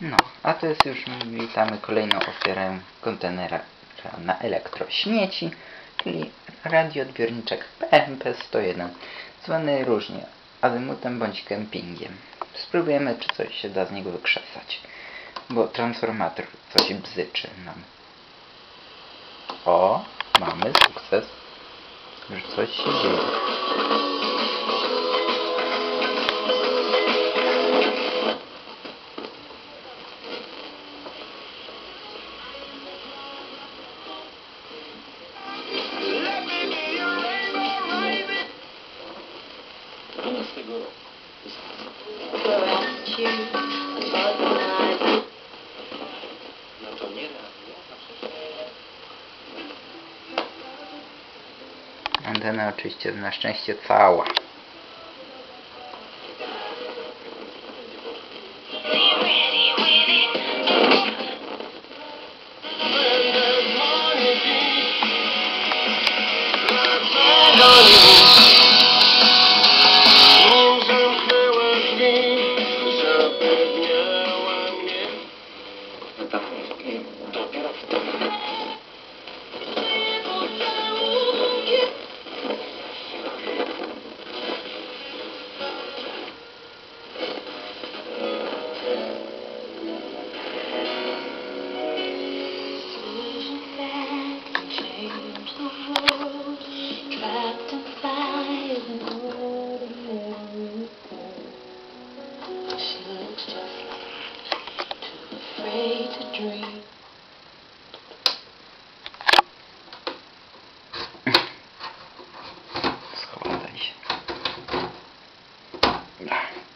No, a to jest już, witamy kolejną ofiarę kontenera na elektrośmieci, czyli radioodbiorniczek PMP-101, zwany różnie azymutem bądź kempingiem. Spróbujemy, czy coś się da z niego wykrzesać, bo transformator coś bzyczy nam. O, mamy sukces, że coś się dzieje. Radio, Antena oczywiście na szczęście cała. got to find. She looks just too afraid to dream.